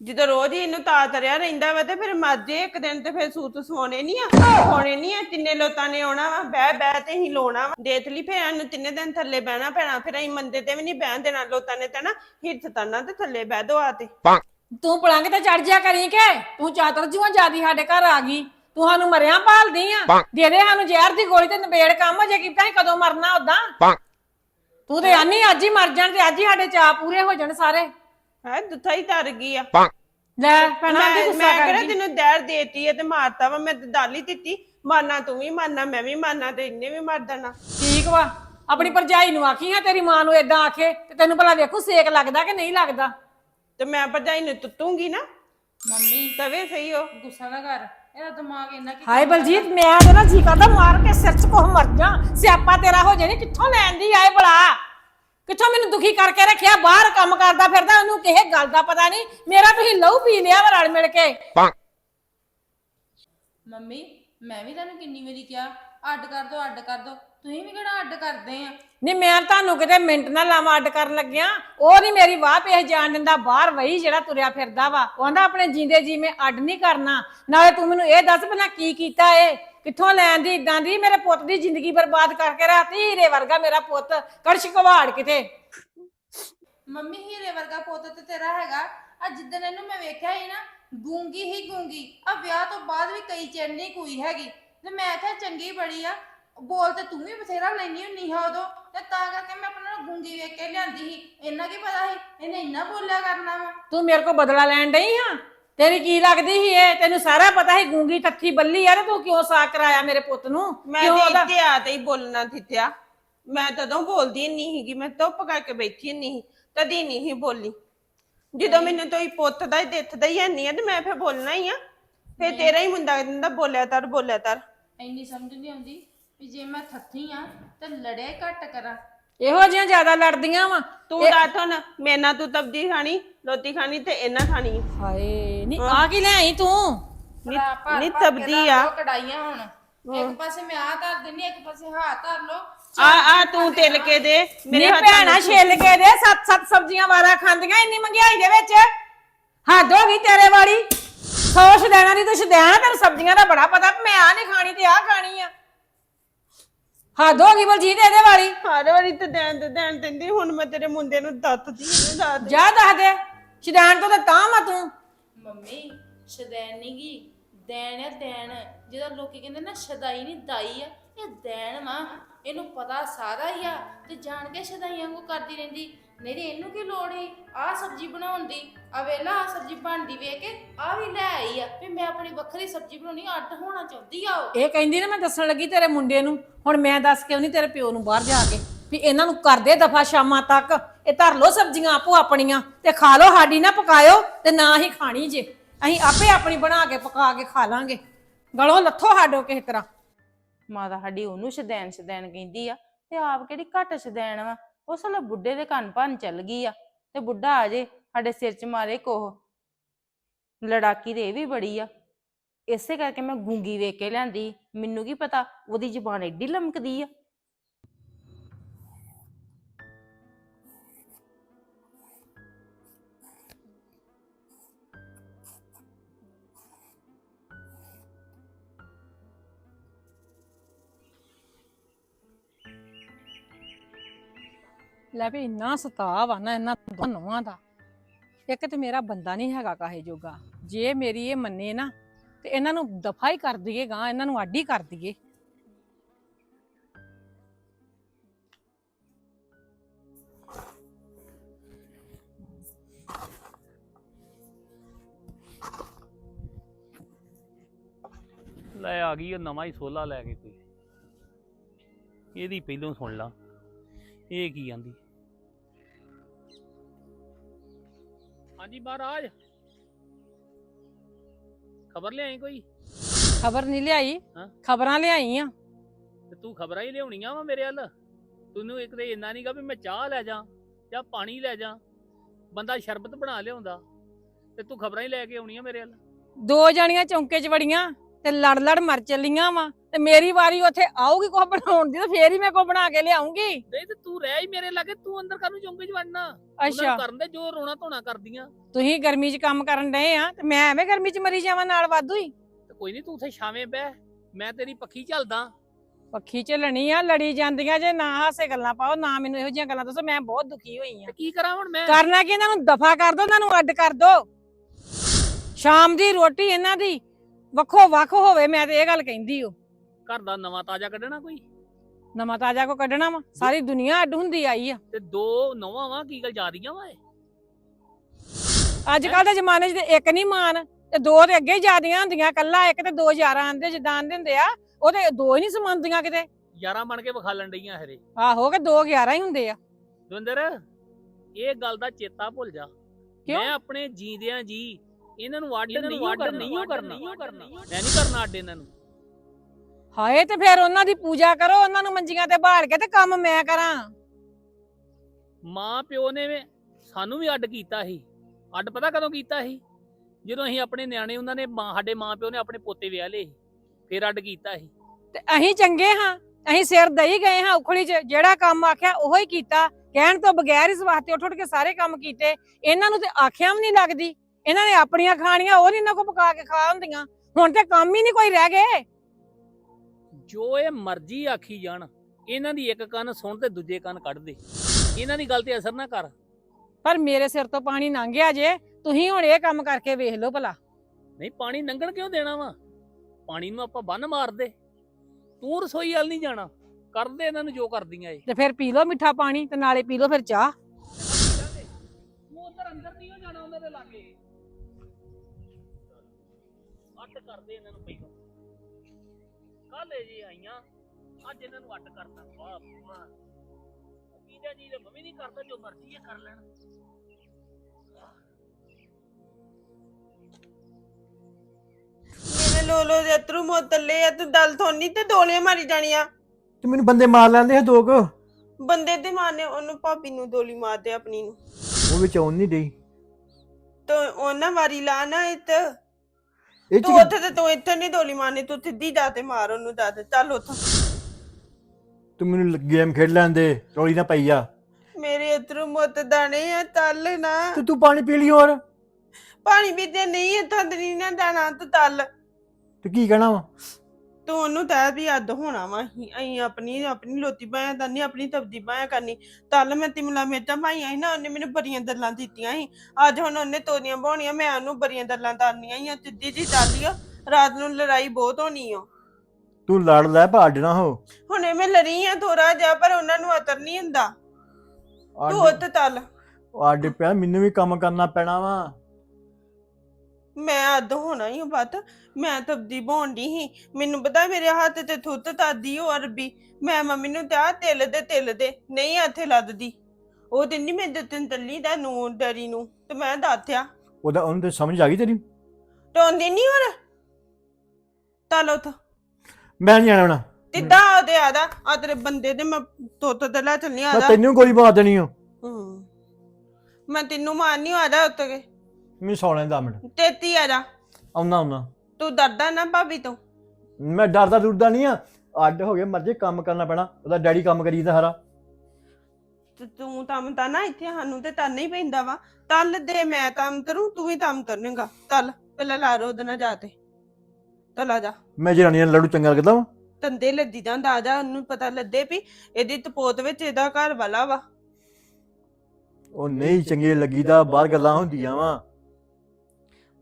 ਜਦੋਂ ਰੋਜ਼ ਹੀ ਇਹਨੂੰ ਤਾ ਤਰਿਆ ਰਹਿੰਦਾ ਵਾ ਤੇ ਫਿਰ ਮੱਜੇ ਇੱਕ ਦਿਨ ਤੇ ਫਿਰ ਸੂਤ ਸੋਨੇ ਨਹੀਂ ਆ ਸੋਨੇ ਨਹੀਂ ਆ ਤਿੰਨੇ ਲੋਤਾਂ ਨੇ ਆਉਣਾ ਵਾ ਬਹਿ ਬਹਿ ਤੇ ਹੀ ਲੋਣਾ ਵਾ। ਦੇਖ ਲਈ ਫਿਰ ਇਹਨੂੰ ਤਿੰਨੇ ਦਿਨ ਥੱਲੇ ਬਹਿਣਾ ਪੈਣਾ ਫਿਰ ਅਸੀਂ ਮੰਦੇ ਤੇ ਵੀ ਨਹੀਂ ਬਹਿਣ ਦੇਣਾ ਲੋਤਾਂ ਨੇ ਤਾਂ ਨਾ ਹਿੱਥ ਤਨਾ ਤੇ ਥੱਲੇ ਬਹਿ ਦੋ ਆ ਤੇ। ਤੂੰ ਪਲੰਗ ਤੇ ਚੜ ਜਾ ਕਰੀ ਕੇ? ਤੂੰ ਚਾਤਰ ਜੂਆਂ ਜਿਆਦੀ ਸਾਡੇ ਘਰ ਆ ਗਈ। ਤੂੰ ਸਾਨੂੰ ਮਰਿਆ ਭਾਲਦੀ ਆ। ਦੇ ਦੇ ਸਾਨੂੰ ਜ਼ਹਿਰ ਦੀ ਗੋਲੀ ਤੇ ਨਵੇੜ ਕੰਮ ਜੇ ਕੀਤਾ ਸੀ ਕਦੋਂ ਮਰਨਾ ਉਦਾਂ ਤੂੰ ਤੇ ਆਨੀ ਅੱਜ ਹੀ ਮਰ ਜਾਣ ਤੇ ਅੱਜ ਹੀ ਸਾਡੇ ਚਾਹ ਪੂਰੇ ਹੋ ਜਾਣ ਸਾਰੇ। ਹੈ ਦੁੱਥਾ ਹੀ ਤਰ ਗਈ ਆ। ਲੈ ਭੈਣਾ ਮੈਂ ਤੇ ਮੈਂ ਗੁੱਸਾ ਕਿਹੜਾ ਕਰ ਗਈ। ਤੈਨੂੰ ਦਹਿਰ ਦੇਤੀ ਹੈ ਤੇ ਮਾਰਤਾ ਵਾ ਮੈਂ ਤੇ ਦਾਲ ਹੀ ਦਿੱਤੀ। ਮਾਰਨਾ ਤੂੰ ਵੀ ਮਾਰਨਾ ਮੈਂ ਵੀ ਮਾਰਨਾ ਤੇ ਇਹਨੇ ਵੀ ਮਾਰ ਦੇਣਾ। ਠੀਕ ਵਾ। ਆਪਣੀ ਭਰਜਾਈ ਨੂੰ ਆਖੀ ਹਾਂ ਤੇਰੀ ਮਾਂ ਨੂੰ ਏਦਾਂ ਆਖੇ ਤੇ ਤੈਨੂੰ ਭਲਾ ਵੇਖੂ ਸੇਕ ਲੱਗਦਾ ਕਿ ਨਹੀਂ ਲੱਗਦਾ? ਤੇ ਮੈਂ ਭਰਜਾਈ ਨੂੰ ਤੁੱਤੂਗੀ ਨਾ। ਮੰਮੀ। ਤਵੇ ਸਹੀ ਹੋ। ਗੁੱਸਾ ਨਾ ਕਰ। ਇਹਦਾ ਦਿਮਾਗ ਇੰਨਾ ਕਿ ਹਾਏ ਬਲਜੀਤ ਮੈਂ ਤੇ ਨਾ ਜੀ ਕਰਦਾ ਮਾਰ ਕੇ ਸਿਰ 'ਚ ਕੋਹ ਮਰ ਜਾ। ਸਿਆਪਾ ਤੇਰਾ ਹੋ ਜਾਣੀ ਕਿੱਥੋਂ ਲੈਣ ਦੀ ਆਏ ਬਲਾ ਕਿੱਥੋਂ ਮੈਨੂੰ ਦੁਖੀ ਕਰਕੇ ਰੱਖਿਆ? ਬਾਹਰ ਕੰਮ ਕਰਦਾ ਫਿਰਦਾ ਉਹਨੂੰ ਕਿਸੇ ਗੱਲ ਦਾ ਪਤਾ ਨਹੀਂ। ਮੇਰਾ ਤੁਸੀਂ ਲਹੂ ਪੀ ਲਿਆ ਵਾ ਰਲ ਮਿਲ ਕੇ। ਮੰਮੀ ਮੈਂ ਵੀ ਤੁਹਾਨੂੰ ਕਿੰਨੀ ਵਾਰੀ ਕਿਹਾ ਅੱਡ ਕਰ ਦੋ ਅੱਡ ਕਰ ਦੋ। ਤੁਸੀਂ ਵੀ ਕਿਹੜਾ ਅੱਡ ਕਰਦੇ ਆ? ਨਹੀਂ ਮੈਂ ਤੁਹਾਨੂੰ ਕਿਤੇ ਮਿੰਟ ਨਾ ਲਾਵਾਂ ਅੱਡ ਕਰਨ ਲੱਗਿਆ। ਉਹ ਨਹੀਂ ਮੇਰੀ ਵਾਹ ਪੇਹ ਜਾਣ ਦਿੰਦਾ ਬਾਹਰ ਵਹੀ ਜਿਹੜਾ ਤੁਰਿਆ ਫਿਰਦਾ ਵਾ। ਉਹ ਆਂਦਾ ਆਪਣੇ ਜੀਂਦੇ ਜੀ ਮੈਂ ਅੱਡ ਨਹੀਂ ਕਰਨਾ। ਨਾਲੇ ਤੂੰ ਮੈਨੂੰ ਇਹ ਦੱਸ ਪਹਿਲਾਂ ਕੀ ਕੀਤਾ ਏ? ਕਿੱਥੋਂ ਲੈਣ ਦੀ ਇਦਾਂ ਦੀ? ਮੇਰੇ ਪੁੱਤ ਦੀ ਜ਼ਿੰਦਗੀ ਬਰਬਾਦ ਕਰਕੇ ਰਾਤੀ ਹੀਰੇ ਵਰਗਾ ਮੇਰਾ ਪੁੱਤ। ਕੜਛ ਕਵਾੜ ਕਿਤੇ। ਮੰਮੀ ਹੀਰੇ ਵਰਗਾ ਪੁੱਤ ਤੇ ਤੇਰਾ ਹੈਗਾ। ਆ ਜਿੱਦਣ ਇਹਨੂੰ ਮੈਂ ਵੇਖਿਆ ਸੀ ਨਾ ਗੂੰਗੀ ਹੀ ਗੂੰਗੀ। ਆ ਵਿਆਹ ਤੋਂ ਬਾਅਦ ਵੀ ਕਈ ਚਿਰ ਨਹੀਂ ਕੋਈ ਹੈਗੀ। ਤੇ ਮੈਂ ਕਿਹਾ ਚੰਗੀ ਬੜੀ ਆ। ਬੋਲ ਤੇ ਤੂੰ ਵੀ ਬਥੇਰਾ ਲੈਣੀ ਹੁੰਨੀ ਆ ਉਦੋਂ। ਤੇ ਤਾਂ ਕਰਕੇ ਮੈਂ ਆਪਣਾ ਗੂੰਗੀ ਵੇਖ ਕੇ ਲਿਆਂਦੀ ਸੀ। ਇੰਨਾ ਕੀ ਪਤਾ ਸੀ? ਇਹਨੇ ਇੰਨਾ ਬੋਲਿਆ ਕਰਨਾ ਵਾ। ਤੂੰ ਮੇਰੇ ਕੋਲ ਬਦਲਾ ਲੈਣ ਡਈ ਹਾਂ ਤੇਰੀ ਕੀ ਲੱਗਦੀ ਸੀ ਇਹ? ਤੈਨੂੰ ਸਾਰਾ ਪਤਾ ਸੀ ਗੂੰਗੀ ਤੱਥੀ ਬੱਲੀ ਆ ਤੇ ਤੂੰ ਕਿਉਂ ਸਾਕ ਕਰਾਇਆ ਮੇਰੇ ਪੁੱਤ ਨੂੰ? ਮੈਂ ਕਿਉਂ ਤੇ ਉਹਦਾ ਇੱਥੇ ਆ ਤੇ ਹੀ ਬੋਲਣਾ ਥਿੱਤਿਆ। ਮੈਂ ਤਦੋਂ ਬੋਲਦੀ ਨਹੀਂ ਸੀਗੀ ਮੈਂ ਧੁੱਪ ਕਰਕੇ ਬੈਠੀ ਨਹੀਂ ਤਦੀ ਨਹੀਂ ਸੀ ਬੋਲੀ। ਜਦੋਂ ਮੈਨੂੰ ਤੋਈ ਪੁੱਤ ਦਾ ਹੀ ਦਿੱਥਦਾ ਹੀ ਨਹੀਂ ਆ ਤੇ ਮੈਂ ਫੇਰ ਬੋਲਣਾ ਹੀ ਆ। ਫੇਰ ਤੇਰਾ ਹੀ ਮੁੰਡਾ ਕਹਿੰਦਾ ਬੋਲਿਆ ਤਰ ਬੋਲਿਆ ਤਰ। ਇੰਨੀ ਸਮਝ ਨਹੀਂ ਆਉਂਦੀ ਵੀ ਜੇ ਮੈਂ ਥੱਥੀ ਆ ਤੇ ਲੜਿਆ ਹੀ ਘੱਟ ਕਰਾਂ। ਇਹੋ ਜਿਹੀਆਂ ਜ਼ਿਆਦਾ ਲੜਦੀਆਂ ਵਾ। ਤੂੰ ਦੱਸ ਹੁਣ ਮੇਰੇ ਨਾਲ ਤੂੰ ਤਬਦੀ ਖਾਣੀ ਰੋਟੀ ਖਾਣੀ ਤੇ ਇਹਨਾਂ ਖਾਣੀ। ਹਾਏ ਨਹੀਂ ਆ ਕੀ ਲੈ ਆਈ ਤੂੰ? ਨੀ- ਤਬਦੀ ਆ। ਕੜਾਈਆਂ ਹੁਣ। ਇੱਕ ਪਾਸੇ ਮੈਂ ਆ ਧਰ ਦਿੰਨੀ ਇੱਕ ਪਾਸੇ ਹਾਂ ਧਰ ਲਓ। ਆ ਆ ਤੂੰ ਤਿਲ ਕੇ ਦੇ ਮੇਰੇ ਮੇਰੇ ਹੱਥਾਂ ਭੈਣਾ ਨਾਲ ਛਿੱਲ ਕੇ ਦੇ ਸੱਤ ਸੱਤ ਸਬਜ਼ੀਆਂ ਵਾਰਾ ਖਾਂਦੀਆਂ ਇੰਨੀ ਮਹਿੰਗਾਈ ਦੇ ਵਿੱਚ। ਹੱਦ ਹੋ ਗਈ ਤੇਰੇ ਵਾਲੀ। ਸੌ ਸ਼ਦੈਣਾ ਦੀ ਤੂੰ ਸ਼ਦੈਣਾ ਤੈਨੂੰ ਸਬਜ਼ੀਆਂ ਦਾ ਬੜਾ ਪਤਾ ਵੀ ਮੈਂ ਆ ਨਹੀਂ ਖਾਣੀ ਤੇ ਆ ਖਾਣੀ ਆ। ਹੱਦ ਹੋ ਗਈ ਬਲਜੀਤ ਇਹਦੇ ਵਾਲੀ। ਹਰ ਵਾਰੀ ਤੇ ਦੇਣ ਤੇ ਦੇਣ ਦਿੰਦੀ ਹੁਣ ਮੈਂ ਤੇਰੇ ਮੁੰਡੇ ਨੂੰ ਦੱਤਦੀ ਨਹੀਂ ਦੱਤ ਜਾ ਦੱਸ ਦੇ ਸ਼ਦੈਣ ਤੋਂ ਤਾਂ ਤਾਂ ਵਾ ਤੂੰ। ਮੰਮੀ ਸ਼ਦੈਨ ਨੀ ਗੀ ਦੇਣ ਆ ਦੇਣ। ਜਿਹਦਾ ਲੋਕੀ ਕਹਿੰਦੇ ਨਾ ਸ਼ਦਾਈ ਨਹੀਂ ਦਾਈ ਆ ਇਹ ਦੇਣ ਵਾ। ਇਹਨੂੰ ਪਤਾ ਸਾਰਾ ਹੀ ਆ ਤੇ ਜਾਣ ਕੇ ਸ਼ਦਾਈਆਂ ਵਾਂਗੂ ਕਰਦੀ ਰਹਿੰਦੀ। ਨਹੀਂ ਤੇ ਇਹਨੂੰ ਕੀ ਲੋੜ ਸੀ? ਆਹ ਸਬਜ਼ੀ ਬਣਾਉਣ ਦੀ। ਆ ਵੇਲਾ ਆਹ ਸਬਜ਼ੀ ਬਣਦੀ ਵੇਖ ਕੇ ਆ ਵੀ ਲੈ ਆਈ ਆ। ਵੀ ਮੈਂ ਆਪਣੀ ਵੱਖਰੀ ਸਬਜ਼ੀ ਬਣਾਉਣੀ ਅੱਡ ਹੋਣਾ ਚਾਹੁੰਦੀ ਆ ਉਹ। ਇਹ ਕਹਿੰਦੀ ਨਾ ਮੈਂ ਦੱਸਣ ਲੱਗੀ ਤੇਰੇ ਮੁੰਡੇ ਨੂੰ। ਹੁਣ ਮੈਂ ਦੱਸ ਕੇ ਉਹਨੀ ਤੇਰੇ ਪਿਓ ਨੂੰ ਬਾਹਰ ਜਾ ਕੇ ਵੀ ਇਹਨਾਂ ਨੂੰ ਕਰਦੇ ਦਫਾ ਸ਼ਾਮਾਂ ਤੱਕ। ਇਹ ਧਰ ਲੋ ਸਬਜ਼ੀਆਂ ਆਪੋ ਆਪਣੀਆਂ ਤੇ ਖਾ ਲੋ ਸਾਡੀ ਨਾ ਪਕਾਇਓ ਤੇ ਨਾ ਹੀ ਖਾਣੀ ਜੇ। ਅਸੀਂ ਆਪੇ ਆਪਣੀ ਬਣਾ ਕੇ ਪਕਾ ਕੇ ਖਾ ਲਾਂਗੇ। ਗਲੋਂ ਲੱਥੋ ਸਾਡੋ ਕਿਸੇ ਤਰ੍ਹਾਂ। ਮਾਤਾ ਸਾਡੀ ਉਹਨੂੰ ਸ਼ਦੈਨ ਸ਼ਦੈਨ ਕਹਿੰਦੀ ਆ ਤੇ ਆਪ ਕਿਹੜੀ ਘੱਟ ਸ਼ਦੈਨ ਵਾ? ਉਸ ਵੇਲੇ ਬੁੱਢੇ ਦੇ ਕੰਨ ਭੰਨ ਚੱਲ ਗਈ ਆ ਤੇ ਬੁੱਢਾ ਆ ਜੇ, ਸਾਡੇ ਸਿਰ 'ਚ ਮਾਰੇ ਕੋਹ ਲੜਾਕੀ ਤੇ ਇਹ ਵੀ ਬੜੀ ਆ। ਇਸੇ ਕਰਕੇ ਮੈਂ ਗੂੰਗੀ ਵੇਖ ਕੇ ਲਿਆਂਦੀ। ਮੈਨੂੰ ਕੀ ਪਤਾ, ਉਹਦੀ ਜ਼ੁਬਾਨ ਐਡੀ ਲਮਕਦੀ ਆ। ਲੈ ਵੀ ਇੰਨਾ ਸਤਾਵ ਆ ਨਾ ਇਹਨਾਂ ਦੋਨਾਂ ਦਾ। ਇੱਕ ਤੇ ਮੇਰਾ ਬੰਦਾ ਨਹੀਂ ਹੈਗਾ ਕਾਹੇ ਜੋਗਾ। ਜੇ ਮੇਰੀ ਇਹ ਮੰਨੇ ਨਾ, ਤੇ ਇਹਨਾਂ ਨੂੰ ਦਫਾ ਹੀ ਕਰ ਦਈਏ ਗਾਂ ਇਹਨਾਂ ਨੂੰ ਆਡੀ ਕਰ ਦਈਏ। ਲੈ ਆ ਗਈ ਉਹ ਨਵਾਂ ਹੀ ਸੋਲਾ ਲੈ ਕੇ ਕੋਈ। ਇਹਦੀ ਪਹਿਲੋਂ ਸੁਣ ਲਾ। ਇਹ ਕੀ ਆਂਦੀ? ਹਾਂਜੀ ਮਹਾਰਾਜ। ਖਬਰ ਲਿਆਈ ਕੋਈ? ਖਬਰ ਨਹੀਂ ਲਿਆਈ। ਹਾਂ? ਖਬਰਾਂ ਲਿਆਈ ਆ। ਤੇ ਤੂੰ ਖਬਰਾਂ ਹੀ ਲਿਆਉਣੀਆਂ ਵਾ ਮੇਰੇ ਵੱਲ? ਤੈਨੂੰ ਇੱਕ ਤੇ ਇੰਨਾ ਨਹੀਂਗਾ ਵੀ ਮੈਂ ਚਾਹ ਲੈ ਜਾ ਜਾਂ ਪਾਣੀ ਲੈ ਜਾ। ਬੰਦਾ ਸ਼ਰਬਤ ਬਣਾ ਲਿਆਉਂਦਾ ਤੇ ਤੂੰ ਖਬਰਾਂ ਹੀ ਲੈ ਕੇ ਆਉਣੀਆਂ ਮੇਰੇ ਵੱਲ। ਦੋ ਜਣੀਆਂ ਚੌਂਕੇ 'ਚ ਵੜੀਆਂ। ਤੇ ਲੜ ਲੜ ਮਰ ਚੱਲੀਆਂ ਵਾ। ਤੇ ਮੇਰੀ ਵਾਰੀ ਉੱਥੇ ਆਊਗੀ ਕੁਝ ਬਣਾਉਣ ਦੀ ਤੇ ਫੇਰ ਹੀ ਮੈਂ ਕੋ ਬਣਾ ਕੇ ਲਿਆਉਂਗੀ ਨਹੀਂ ਤੇ ਤੂੰ ਰਹਿ ਹੀ ਮੇਰੇ ਲਾਗੇ ਤੂੰ ਅੰਦਰ ਕਾਹਨੂੰ ਚੌਂਕੇ ਚ ਵੜਨਾ? ਉਹਨਾਂ ਅੱਛਾ। ਨੂੰ ਕਰਨ ਦੇ ਜੋ ਰੋਣਾ ਧੋਣਾ ਕਰਦੀਆਂ। ਤੁਸੀਂ ਗਰਮੀ 'ਚ ਕੰਮ ਕਰਨ ਡਏ ਆ ਤੇ ਮੈਂ ਐਵੇਂ ਗਰਮੀ 'ਚ ਮਰੀ ਜਾਵਾਂ ਨਾਲ ਵਾਧੂ ਹੀ? ਤੇ ਕੋਈ ਨਹੀਂ ਤੂੰ ਉੱਥੇ ਛਾਵੇਂ ਬਹਿ ਮੈਂ ਤੇਰੀ ਪੱਖੀ ਝਲਦਾ। ਪੱਖੀ ਝੱਲਣੀ ਆ ਲੜੀ ਜਾਂਦੀਆਂ ਜੇ ਨਾ ਹਾਸੇ ਗੱਲਾਂ ਪਾਓ ਨਾ ਮੈਨੂੰ ਇਹੋ ਜਿਹੀਆਂ ਗੱਲਾਂ ਦੱਸੋ ਮੈਂ ਬਹੁਤ ਦੁਖੀ ਹੋਈ ਆ। ਤੇ ਕੀ ਕਰਾਂ ਹੁਣ ਮੈਂ? ਕਰਨਾ ਕਿ ਇਹਨਾਂ ਨੂੰ? ਦਫਾ ਕਰ ਦੋ ਇਹਨਾਂ ਨੂੰ ਅੱਡ ਕਰ ਦੋ। ਸ਼ਾਮ ਦੀ ਰੋਟੀ ਇਹਨਾਂ ਦੀ ਵੱਖੋ ਵੱਖ ਹੋਵੇ ਮੈਂ ਤੇ ਇਹ ਗੱਲ ਕਹਿੰਦੀ ਓ। ਘਰ ਦਾ ਨਵਾਂ ਤਾਜ਼ਾ ਕੱਢਣਾ ਕੋਈ? ਨਵਾਂ ਤਾਜ਼ਾ ਕੋ ਕੱਢਣਾ ਵਾ ਸਾਰੀ ਦੁਨੀਆ ਅੱਡ ਹੁੰਦੀ ਆਈ ਆ। ਤੇ ਦੋ ਨਵਾਂ ਵਾ ਕੀ ਗੱਲ ਜਾ ਰਹੀਆਂ ਵਾ ਇਹ? ਅੱਜ ਕੱਲ ਦੇ ਜ਼ਮਾਨੇ 'ਚ ਤੇ ਇੱਕ ਨਹੀਂ ਮਾਨ ਤੇ ਦੋ ਤੇ ਅੱਗੇ ਜ਼ਿਆਦੀਆਂ ਹੁੰਦੀਆਂ ਕੱਲਾ ਇੱਕ ਤੇ ਦੋ ਯਾਰਾਂ ਆਂਦੇ ਜਿੱਦਾਂ ਆਂਦੇ ਹੁੰਦੇ ਆ ਉਹ ਤੇ ਦੋ ਹੀ ਨਹੀਂ ਸਮਾਉਂਦੀਆਂ ਕਿਤੇ। ਯਾਰਾਂ ਬਣ ਕੇ ਵਿਖਾਲਣ ਡਈਆਂ ਹਰੇ ਆਹੋ ਕਿ ਦੋ 11 ਹੀ ਹੁੰਦੇ ਆ। ਦਵਿੰਦਰ ਇਹ ਗੱਲ ਦਾ ਚੇਤਾ ਭੁੱਲ ਜਾ। ਕਿਉਂ? ਮੈਂ ਆਪਣੇ ਜੀਂਦਿਆਂ ਜੀ ਇਹਨਾਂ ਨੂੰ ਅੱਡ ਨਹੀਂ ਕਰਨਾ ਨਹੀਂ ਕਰਨਾ ਮੈਂ ਨਹੀਂ ਕਰਨਾ ਅੱਡ ਇਹਨਾਂ ਨੂੰ। ਹਾਏ ਤੇ ਫਿਰ ਉਹਨਾਂ ਦੀ ਪੂਜਾ ਕਰੋ ਉਹਨਾਂ ਨੂੰ ਮੰਜੀਆਂ ਤੇ ਬਾੜ ਕੇ ਤੇ ਕੰਮ ਮੈਂ ਕਰਾਂ। ਮਾਂ ਪਿਓ ਨੇ ਵੀ ਸਾਨੂੰ ਵੀ ਅੱਡ ਕੀਤਾ ਸੀ। ਅੱਡ ਪਤਾ ਕਦੋਂ ਕੀਤਾ ਸੀ? ਜਦੋਂ ਅਸੀਂ ਆਪਣੇ ਨਿਆਣੇ ਉਹਨਾਂ ਨੇ ਮਾਂ ਸਾਡੇ ਮਾਂ ਪਿਓ ਨੇ ਆਪਣੇ ਪੋਤੇ ਵਿਆਹ ਲਏ ਫਿਰ ਅੱਡ ਕੀਤਾ ਸੀ। ਤੇ ਅਸੀਂ ਚੰਗੇ ਹਾਂ ਅਸੀਂ ਸਿਰ ਦਈ ਗਏ ਹਾਂ ਉਖਲੀ 'ਚ ਜਿਹੜਾ ਕੰਮ ਆਖਿਆ ਉਹੋ ਹੀ ਕੀਤਾ। ਕਹਿਣ ਤੋਂ ਬਗੈਰ ਇਸ ਵਾਸਤੇ ਉੱਠ ਉੱਠ ਕੇ ਸਾਰੇ ਕੰਮ ਕੀਤੇ। ਇਹਨਾਂ ਨੂੰ ਤੇ ਆਖਿਆ ਵੀ ਨਹੀਂ ਲੱਗਦੀ। ਇਹਨਾਂ ਨੇ ਆਪਣੀਆਂ ਖਾਣੀਆਂ ਉਹ ਨਹੀਂ ਇਹਨਾਂ ਕੋ ਪਕਾ ਕੇ ਖਾ ਹੁੰਦੀਆਂ ਹੁਣ ਤੇ ਕੰਮ ਹੀ ਨਹੀਂ ਕੋਈ ਰਹਿ ਗਏ। ਜੋ ਇਹ ਮਰਜ਼ੀ ਆਖੀ ਜਾਣ ਇਹਨਾਂ ਦੀ ਇੱਕ ਕੰਨ ਸੁਣ ਤੇ ਦੂਜੇ ਕੰਨ ਕੱਢ ਦੇ। ਇਹਨਾਂ ਦੀ ਗੱਲ ਤੇ ਅਸਰ ਨਾ ਕਰ। ਪਰ ਮੇਰੇ ਸਿਰ ਤੋਂ ਪਾਣੀ ਲੰਘ ਗਿਆ ਜੇ ਤੁਸੀਂ ਹੁਣ ਇਹ ਕੰਮ ਕਰਕੇ ਵੇਖ ਲਓ ਭਲਾ। ਨਹੀਂ ਪਾਣੀ ਲੰਘਣ ਕਿਉਂ ਦੇਣਾ ਵਾ? ਪਾਣੀ ਨੂੰ ਆਪਾਂ ਬੰਨ ਮਾਰਦੇ ਤੂੰ ਰਸੋਈ ਵੱਲ ਨਹੀਂ ਜਾਣਾ। ਕਰਦੇ ਇਹਨਾਂ ਨੂੰ ਜੋ ਕਰਦੀਆਂ ਇਹ। ਤੇ ਫਿਰ ਪੀ ਲਓ ਮਿੱਠਾ ਪਾਣੀ ਤੇ ਨਾਲੇ ਪੀ ਲਓ ਫਿਰ ਚਾਹ। ਤੂੰ ਉਧਰ ਅੰਦਰ ਨਹੀਂ ਜਾਣਾ ਉਹਨਾਂ ਦੇ ਲਾਗੇ। ਅੱਡ ਕਰਦੇ ਇਹਨਾਂ ਨੂੰ ਪਹਿਲਾਂ। ਕੱਲ ਜੀ ਆਈਆਂ ਅੱਜ ਇਹਨਾਂ ਨੂੰ ਅੱਡ ਕਰਤਾ। ਵਾਹ ਵਾਹ। ਕੀਦਾ ਜੀ ਦੇ ਮੰਮੀ ਨਹੀਂ ਕਰਦਾ ਜੋ ਮਰਜ਼ੀ ਇਹ ਕਰ ਲੈਣ। ਮੇਰੇ ਲੋਲੋ ਦੇ ਅਤਰੂ ਮੋਤਲੇ ਆ ਤੂੰ ਦਲ ਥੋਨੀ ਤੇ ਦੋਲੇ ਮਾਰੀ ਜਾਣੀਆਂ। ਤੇ ਮੈਨੂੰ ਬੰਦੇ ਮਾਰ ਲੈਂਦੇ ਆ ਦੋ ਕੁ। ਬੰਦੇ ਤੇ ਮਾਰਨੇ ਉਹਨੂੰ ਭਾਬੀ ਨੂੰ ਦੋਲੀ ਮਾਰਦੇ ਆਪਣੀ ਨੂੰ। ਉਹ ਵਿੱਚ ਆਉਣ ਨਹੀਂ ਡਈ। ਤੇ ਉਹਨਾਂ ਵਾਰੀ ਲਾ ਨਾ ਇੱਤ ਇਹ ਤੂੰ ਉੱਥੇ ਤੇ ਤੂੰ ਇੱਥੇ ਨਹੀਂ ਦੋਲੀ ਮਾਰਨੀ ਤੂੰ ਸਿੱਧੀ ਜਾ ਤੇ ਮਾਰ ਉਹਨੂੰ ਜਾ ਤੇ ਚੱਲ ਉੱਥੋਂ। ਤੂੰ ਮੈਨੂੰ ਗੇਮ ਖੇਡ ਲੈਂਦੇ ਰੋਲੀ ਨਾ ਪਈ ਆ ਮੇਰੇ ਅਤਰੂ ਮੁੱਤ ਦਾਣੇ ਆ ਤਲ ਨਾ। ਤੇ ਤੂੰ ਪਾਣੀ ਪੀ ਲਈ ਹੋਰ? ਪਾਣੀ ਪੀਤੇ ਨਹੀਂ ਇੱਥੋਂ ਤੇ ਨਾ ਦਾਣਾ ਤੂੰ ਤਲ ਤੇ ਕੀ ਕਹਿਣਾ ਵਾ? ਤੂੰ ਉਹਨੂੰ ਕਹਿ ਵੀ ਅੱਧ ਹੋਣਾ ਵਾ ਅਸੀਂ ਅਸੀਂ ਆਪਣੀ ਆਪਣੀ ਲੋਤੀ ਬਾਇਆ ਕਰਨੀ ਆਪਣੀ ਤਬਦੀ ਬਾਇਆ ਕਰਨੀ। ਤਲ ਮੈਂ ਤਿਮਲਾ ਮੇਟਾ ਪਾਈਆਂ ਸੀ ਨਾ ਉਹਨੇ ਮੈਨੂੰ ਬੜੀਆਂ ਦਲਾਂ ਦਿੱਤੀਆਂ ਸੀ। ਅੱਜ ਹੁਣ ਉਹਨੇ ਤੋਰੀਆਂ ਬਣਾਉਣੀਆਂ ਮੈਂ ਉਹਨੂੰ ਬੜੀਆਂ ਦਲਾਂ ਤਾਰਨੀਆਂ ਸੀ ਸਿੱਧੀ ਜੀ ਤਾਲੀਓ ਰਾਤ ਨੂੰ ਲੜਾਈ ਬਹੁਤ ਹੋਣੀ ਓ ਤੂੰ ਲੜ ਲੈ ਭਾਡ ਨਾ ਹੋ। ਹੁਣ ਐਵੇਂ ਲੜੀ ਆ ਥੋੜਾ ਜਿਹਾ ਪਰ ਉਹਨਾਂ ਨੂੰ ਅਤਰ ਨਹੀਂ ਹੁੰਦਾ। ਤੂੰ ਅੱਡ ਉੱਤ ਤਲ। ਅੱਡ ਪਿਆ ਮੈਨੂੰ ਵੀ ਕੰਮ ਕਰਨਾ ਪੈਣਾ ਵਾ। ਮੈਂ ਅੱਧ ਹੋਣਾ ਹੀ ਬਾਤ ਮੈਂ ਤਬਦੀ ਬੋਂਡੀ ਸੀ ਮੈਨੂੰ ਪਤਾ ਮੇਰੇ ਹੱਥ ਤੇ ਥੁੱਤ ਤਾਦੀ ਉਹ ਅਰਬੀ। ਮੈਂ ਮੰਮੀ ਨੂੰ ਕਿਹਾ ਤਿਲ ਦੇ ਤਿਲ ਦੇ ਨਹੀਂ ਇੱਥੇ ਲੱਦਦੀ। ਉਹ ਦਿਨ ਮੈਂ ਦਿੱਤਨ ਤੱਲੀ ਦਾ ਨੂੰ ਡਰੀ ਨੂੰ ਤੇ ਮੈਂ ਦਾਥਿਆ ਉਹਦਾ ਉਹਨੂੰ ਤੇ ਸਮਝ ਆ ਗਈ ਤੇਰੀ? ਟੋਂਦੀ ਨਹੀਂ ਹੋਰ? ਤਲ ਉਥ ਮੈਂ ਨਹੀਂ ਆਣਾ ਤਿੱਦਾ ਉਹਦੇ ਆਦਾ ਆ ਤੇਰੇ ਬੰਦੇ ਦੇ ਮੈਂ ਤੋਤ ਤੇ ਲੈ ਚੱਲਨੀ ਮੈਂ ਆਦਾ। ਤੈਨੂੰ ਗੋਲੀ ਮਾਰ ਦੇਣੀ ਓ। ਹੂੰ। ਮੈਂ ਤੈਨੂੰ ਮਾਰਨੀ ਆਦਾ ਉੱਤੇ ਮੈਨੂੰ ਸੌ ਲੈਣ ਦਾ ਮਿੰਟ। ਤੇਤੀ ਆਦਾ ਆਉਣਾ ਆਉਣਾ ਤੂੰ ਡਰਦਾ ਨਾ ਭਾਬੀ ਤੋਂ। ਮੈਂ ਡਰਦਾ ਡਰਦਾ ਨਹੀਂ ਆ। ਅੱਡ ਹੋ ਗਏ ਮਰਜੇ ਕੰਮ ਕਰਨਾ ਪੈਣਾ। ਉਹਦਾ ਡੈਡੀ ਕੰਮ ਕਰੀਦਾ ਹਰਾ ਤੇ ਤੂੰ ਤਮ ਤਾਂ ਨਾ ਇੱਥੇ ਸਾਨੂੰ ਤੇ ਤਾਂ ਨਹੀਂ ਪੈਂਦਾ ਵਾ। ਤਲ ਦੇ ਮੈਂ ਕੰਮ ਕਰੂੰ ਤੂੰ ਵੀ ਕੰਮ ਕਰਨੇਗਾ। ਤਲ ਪਹਿਲਾਂ ਲਾ ਰੋ ਨਾ ਜਾ ਤੇ ਤਲ ਆ ਜਾ। ਮੈਂ ਜਨਾਨੀ ਨਾਲ ਲੜੂ ਚੰਗਾ ਲੱਗਦਾ ਵਾ। ਤੰਦੇ ਲੱਦੀ ਦਾ ਆ ਜਾ ਉਹਨੂੰ ਪਤਾ ਲੱਦੇ ਵੀ ਇਹਦੀ ਤਪੋਤ ਵਿੱਚ ਇਹਦਾ ਘਰ ਵਾਲਾ ਵਾ। ਉਹ ਨਹੀਂ ਚੰਗੇ ਲੱਗੀਦਾ ਬਾਹਰ ਗੱਲਾਂ ਹੁੰਦੀਆਂ ਵਾ।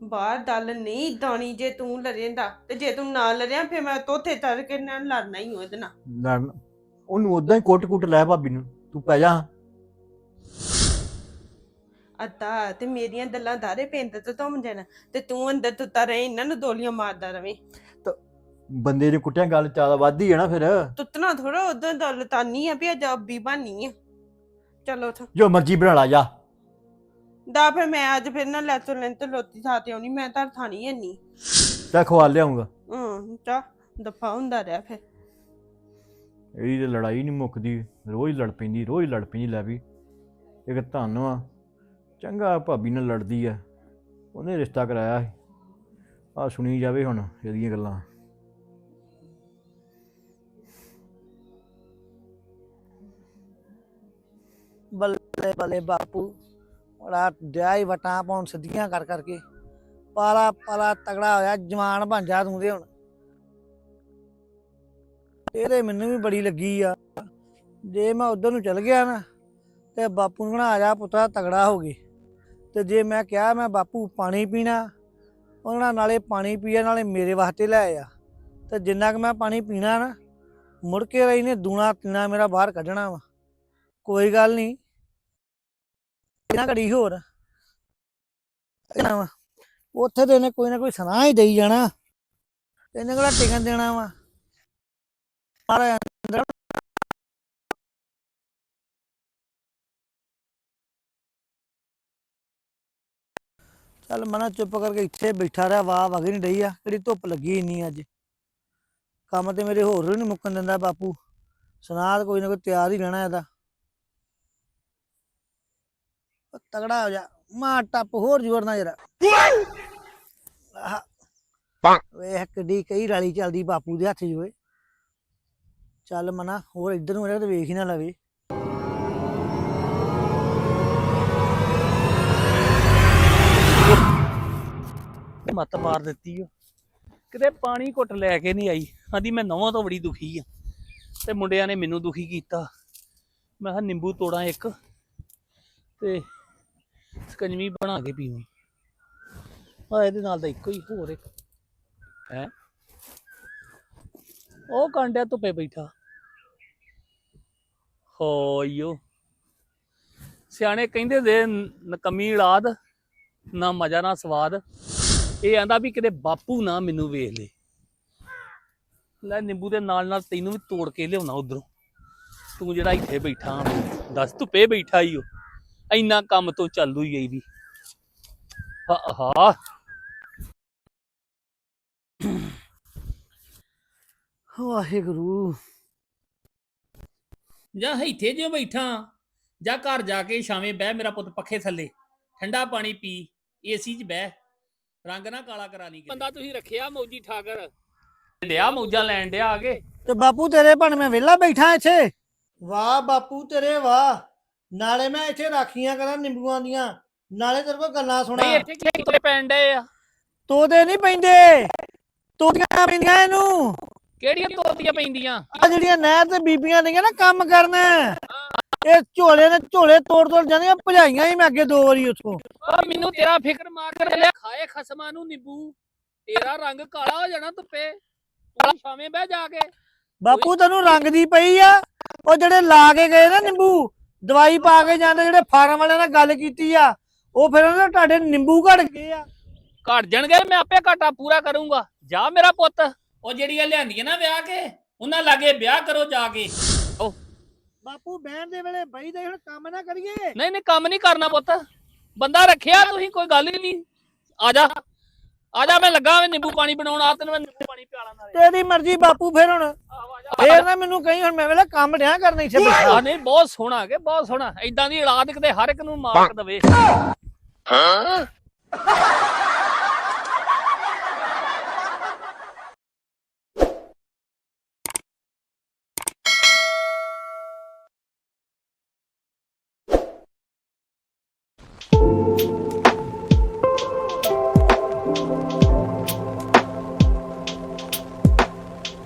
ਬਾਹਰ ਦਲ ਨਹੀਂ ਦਾਣੀ ਜੇ ਤੂੰ ਲੜੇਂਦਾ ਤੇ ਜੇ ਤੂੰ ਨਾ ਲੜਿਆ ਫਿਰ ਮੈਂ ਤੋਥੇ ਚੜ ਕੇ ਨਾਲ ਲੜਨਾ ਹੀ ਉਹਦੇ ਨਾਲ। ਲੜਨ। ਉਹਨੂੰ ਉਦਾਂ ਹੀ ਕੁੱਟ-ਕੁੱਟ ਲੈ ਭਾਬੀ ਨੂੰ। ਤੂੰ ਪੈ ਜਾ। ਅੱਤਾ ਤੇ ਮੇਰੀਆਂ ਦਲਾਂ ਧਾਰੇ ਪਿੰਡ ਤੇ ਧੁੰਮ ਜਾਣਾ ਤੇ ਤੂੰ ਅੰਦਰ ਤੁੱਤਾ ਰਹੇ ਇਹਨਾਂ ਨੂੰ ਦੋਲੀਆਂ ਮਾਰਦਾ ਰਵੇਂ। ਬੰਦੇ ਦੀ ਕੁੱਟਿਆ ਗੱਲ ਜ਼ਿਆਦਾ ਵੱਧਦੀ ਹੈ ਨਾ ਫਿਰ। ਤੁੱਤਣਾ ਥੋੜਾ ਉਦੋਂ ਦਲ ਤਾਨੀ ਆ ਵੀ ਅੱਜ ਅੱਬੀ ਬਾਨੀ ਆ। ਚਲੋ ਉੱਥੋਂ ਜੋ ਮਰਜ਼ੀ ਬਣਾ ਲਾ ਜਾ। ਦਾ ਫਿਰ ਮੈਂ ਅੱਜ ਫਿਰ ਨਾ ਲੈਚੋ ਲੈਣ ਤੇ ਲੋਤੀ ਥਾਂ ਆਉਣੀ ਮੈਂ ਤਾਂ ਥਾਣੀ ਐਨੀ ਤਾਂ ਖਵਾ ਲਿਆਉਂਗਾ। ਹੂੰ ਚਾ ਦਫਾ ਹੁੰਦਾ ਰਿਹਾ ਫਿਰ। ਇਹਦੀ ਤੇ ਲੜਾਈ ਨਹੀਂ ਮੁੱਕਦੀ ਰੋਜ਼ ਲੜ ਪੈਂਦੀ ਰੋਜ਼ ਲੜ ਪੈਂਦੀ ਲੈ ਵੀ। ਇੱਕ ਧੰਨ ਚੰਗਾ ਭਾਬੀ ਨਾਲ ਲੜਦੀ ਆ ਉਹਨੇ ਰਿਸ਼ਤਾ ਕਰਾਇਆ ਸੀ। ਆ ਸੁਣੀ ਜਾਵੇ ਹੁਣ ਇਹਦੀਆਂ ਗੱਲਾਂ। ਬੱਲੇ ਬੱਲੇ ਬਾਪੂ। ਬੜਾ ਡਿਆ ਹੀ ਵਟਾਂ ਪਾਉਣ ਸਿੱਧੀਆਂ ਕਰ ਕਰਕੇ। ਪਾਲਾ ਪਾਲਾ ਤਗੜਾ ਹੋਇਆ, ਜਵਾਨ ਬਣ ਜਾ ਤੂੰ ਦੇ ਹੁਣ। ਇਹਦੇ ਮੈਨੂੰ ਵੀ ਬੜੀ ਲੱਗੀ ਆ। ਜੇ ਮੈਂ ਉਧਰ ਨੂੰ ਚਲ ਗਿਆ ਨਾ, ਤੇ ਬਾਪੂ ਨੂੰ ਕਹਣਾ ਆ ਜਾ ਪੁੱਤਰਾ, ਤਗੜਾ ਹੋ ਗਈ। ਤੇ ਜੇ ਮੈਂ ਕਿਹਾ ਮੈਂ ਬਾਪੂ ਪਾਣੀ ਪੀਣਾ, ਉਹਨਾਂ ਨਾਲੇ ਪਾਣੀ ਪੀਆ, ਨਾਲੇ ਮੇਰੇ ਵਾਸਤੇ ਲੈ ਆ। ਤੇ ਜਿੰਨਾ ਕਿ ਮੈਂ ਪਾਣੀ ਪੀਣਾ ਨਾ, ਮੁੜ ਕੇ ਰਹੀ ਨੇ ਦੂਣਾ ਤੀਣਾ ਮੇਰਾ ਬਾਹਰ ਕੱਢਣਾ ਵਾ। ਕੋਈ ਗੱਲ ਨਹੀਂ ਇਹਨਾਂ ਘੜੀ ਹੋਰ। ਉੱਥੇ ਤੇ ਇਹਨੇ ਕੋਈ ਨਾ ਕੋਈ ਸਨਾਹ ਹੀ ਦੇਈ ਜਾਣਾ। ਇਹਨੇ ਕੋਲ ਟਿਕਣ ਦੇਣਾ ਵਾ? ਮਾਰਾ ਅੰਦਰ। ਚੱਲ ਮਨਾ ਚੁੱਪ ਕਰਕੇ ਇੱਥੇ ਬੈਠਾ ਰਿਹਾ, ਵਾਹ ਵਗ ਨਹੀਂ ਰਹੀ ਆ। ਕਿਹੜੀ ਧੁੱਪ ਲੱਗੀ ਇੰਨੀ ਅੱਜ? ਕੰਮ ਤੇ ਮੇਰੇ ਹੋਰ ਨਹੀਂ ਮੁੱਕਣ ਦਿੰਦਾ ਬਾਪੂ। ਸੁਣਾ ਤਾਂ ਕੋਈ ਨਾ ਕੋਈ ਤਿਆਰ ਹੀ ਰਹਿਣਾ ਇਹਦਾ। ਉਹ ਤਗੜਾ ਹੋ ਜਾ। ਮਾਰ ਟੱਪ ਹੋਰ ਜ਼ੋਰ ਨਾਲ ਜਰਾ। ਵੇਖ ਕਿੱਡੀ ਕਈ ਰਾਲੀ ਚੱਲਦੀ ਬਾਪੂ ਦੇ ਹੱਥ 'ਚ ਓਏ। ਚੱਲ ਮਨਾ ਹੋਰ ਇੱਧਰ ਨੂੰ ਰਿਹਾ ਤੇ ਵੇਖ ਹੀ ਨਾ ਲਵੇ। ਮੱਤ ਮਾਰ ਦਿੱਤੀ ਓ। ਕਿਤੇ ਪਾਣੀ ਘੁੱਟ ਲੈ ਕੇ ਨਹੀਂ ਆਈ। ਆਂਦੀ ਮੈਂ ਨੌਵਾਂ ਤੋਂ ਬੜੀ ਦੁਖੀ ਆ। ਤੇ ਮੁੰਡਿਆਂ ਨੇ ਮੈਨੂੰ ਦੁਖੀ ਕੀਤਾ। ਮੈਂ ਕਿਹਾ ਨਿੰਬੂ ਤੋੜਾਂ ਇੱਕ। ਤੇ ਸਕੰਜਵੀ ਬਣਾ ਕੇ ਪੀਵਾਂ ਆ ਇਹਦੇ ਨਾਲ ਤਾਂ ਇੱਕੋ ਹੀ ਹੋਰ ਇੱਕ। ਹੈ? ਉਹ ਕਾਂਡਿਆ ਧੁੱਪੇ ਬੈਠਾ। ਹੋਇਓ ਸਿਆਣੇ ਕਹਿੰਦੇ ਦੇ ਨਕਮੀ ਔਲਾਦ, ਨਾ ਮਜ਼ਾ, ਨਾ ਸਵਾਦ। ਇਹ ਆਂਦਾ ਵੀ ਕਿਤੇ ਬਾਪੂ ਨਾ ਮੈਨੂੰ ਵੇਖ ਲੇ। ਲੈ ਨਿੰਬੂ ਦੇ ਨਾਲ ਨਾਲ ਤੈਨੂੰ ਵੀ ਤੋੜ ਕੇ ਲਿਆਉਣਾ ਉਧਰੋਂ। ਤੂੰ ਜਿਹੜਾ ਇੱਥੇ ਬੈਠਾ, ਦੱਸ ਧੁੱਪੇ ਬੈਠਾ ਹੀ ਓ। ਇੰਨਾ ਕੰਮ ਤੋਂ ਚੱਲੂ ਹੀ ਗਈ ਵੀ। ਹਾ ਹਾ ਵਾਹਿਗੁਰੂ। ਜਾਂ ਇੱਥੇ ਜਿਉ ਬੈਠਾ ਜਾਂ ਘਰ ਜਾ ਕੇ ਛਾਵੇਂ ਬਹਿ ਮੇਰਾ ਪੁੱਤ ਪੱਖੇ ਥੱਲੇ ਠੰਡਾ ਪਾਣੀ ਪੀ ਏਸੀ 'ਚ ਬਹਿ ਰੰਗ ਨਾ ਕਾਲਾ ਕਰਾ ਲਈ ਬੰਦਾ ਤੁਸੀਂ ਰੱਖਿਆ ਮੌਜੀ ਠਾਕਰ ਡਿਆ ਮੌਜਾਂ ਲੈਣ ਡਿਆ ਆ ਕੇ ਤੇ ਬਾਪੂ ਤੇਰੇ ਭਣ ਮੈਂ ਵਿਹਲਾ ਬੈਠਾ ਇੱਥੇ। ਵਾਹ ਬਾਪੂ ਤੇਰੇ ਵਾਹ। ਨਾਲੇ ਮੈਂ ਇੱਥੇ ਰਾਖੀਆਂ ਕਰਾਂ ਨਿੰਬੂਆਂ ਦੀਆਂ ਨਾਲੇ ਤੇਰੇ ਕੋਲ ਗੱਲਾਂ ਸੁਣਾ। ਨਹੀਂ ਇੱਥੇ ਕਿੱਥੇ ਪੈਣ ਡਏ ਆ? ਤੋਤੇ ਨਹੀਂ ਪੈਂਦੇ। ਤੋਤੀਆਂ ਪੈਂਦੀਆਂ ਇਹਨੂੰ। ਕਿਹੜੀਆਂ ਤੋਤੀਆਂ ਪੈਂਦੀਆਂ? ਆ ਜਿਹੜੀਆਂ ਨਹਿਰ ਤੇ ਬੀਬੀਆਂ ਨੇਗੀਆਂ ਨਾ ਕੰਮ ਕਰਨ। ਇਹ ਝੋਲੇ ਨੇ ਝੋਲੇ ਤੋੜ ਤੋੜ ਜਾਂਦੀਆਂ ਭਜਾਈਆਂ ਹੀ ਮੈਂ ਅੱਗੇ ਦੋ ਵਾਰੀ ਉੱਥੋਂ। ਓ ਮੈਨੂੰ ਤੇਰਾ ਫਿਕਰ ਮਾਰ ਕਰ ਲਿਆ ਖਾਏ ਖਸਮਾਂ ਨੂੰ ਨਿੰਬੂ। ਤੇਰਾ ਰੰਗ ਕਾਲਾ ਹੋ ਜਾਣਾ ਧੁੱਪੇ। ਤੂੰ ਛਾਵੇਂ ਬਹਿ ਜਾ ਕੇ। ਬਾਪੂ ਤੈਨੂੰ ਰੰਗ ਦੀ ਪਈ ਆ। ਉਹ ਜਿਹੜੇ ਲਾ ਕੇ ਗਏ ਨਾ ਨਿੰਬੂ ਦਵਾਈ ਪਾ ਕੇ ਜਾਂਦੇ ਜਿਹੜੇ ਫਾਰਮ ਵਾਲਿਆਂ ਨਾਲ ਗੱਲ ਕੀਤੀ ਆ ਉਹ ਫਿਰ ਉਹਨਾਂ ਦੇ ਤੁਹਾਡੇ ਨਿੰਬੂ ਘੜ ਗਏ ਆ। ਘਟ ਜਾਣਗੇ ਮੈਂ ਆਪੇ ਘਾਟਾ ਪੂਰਾ ਕਰੂੰਗਾ। ਜਾ ਮੇਰਾ ਪੁੱਤ। ਉਹ ਜਿਹੜੀਆਂ ਲਿਆਂਦੀਆਂ ਨਾ ਵਿਆਹ ਕੇ ਉਹਨਾਂ ਲਾਗੇ ਵਿਆਹ ਕਰੋ ਜਾ ਕੇ। ਬਾਪੂ ਬਹਿਣ ਦੇ ਵੇਲੇ ਬਈ ਦੇ ਹੁਣ ਕੰਮ ਨਾ ਕਰੀਏ। ਨਹੀਂ ਨਹੀਂ ਕੰਮ ਨਹੀਂ ਕਰਨਾ ਪੁੱਤ। ਬੰਦਾ ਰੱਖਿਆ ਤੁਸੀਂ ਕੋਈ ਗੱਲ ਹੀ ਨਹੀਂ। ਆ ਜਾ। ਆ ਜਾ ਮੈਂ ਲੱਗਾ ਵੇ ਨਿੰਬੂ ਪਾਣੀ ਬਣਾਉਣ ਆ ਤੈਨੂੰ ਮੈਂ ਨਿੰਬੂ ਪਾਣੀ ਪਿਆਲਾਂ ਨਾਲੇ। ਤੇਰੀ ਮਰਜ਼ੀ ਬਾਪੂ ਫਿਰ ਹੁਣ। ਫੇਰ ਨਾ ਮੈਨੂੰ ਕਹੀਂ ਹੁਣ ਮੈਂ ਵੇਲੇ ਕੰਮ ਡਿਆ ਕਰਨਾ ਇੱਥੇ ਬੈਠਾ। ਆ ਨਹੀਂ ਬਹੁਤ ਸੋਹਣਾ ਕਿ ਬਹੁਤ ਸੋਹਣਾ। ਐਦਾਂ ਦੀ ਔਲਾਦ ਕਿਤੇ ਹਰ ਇੱਕ ਨੂੰ ਮਾਰ ਕੇ ਦਵੇ।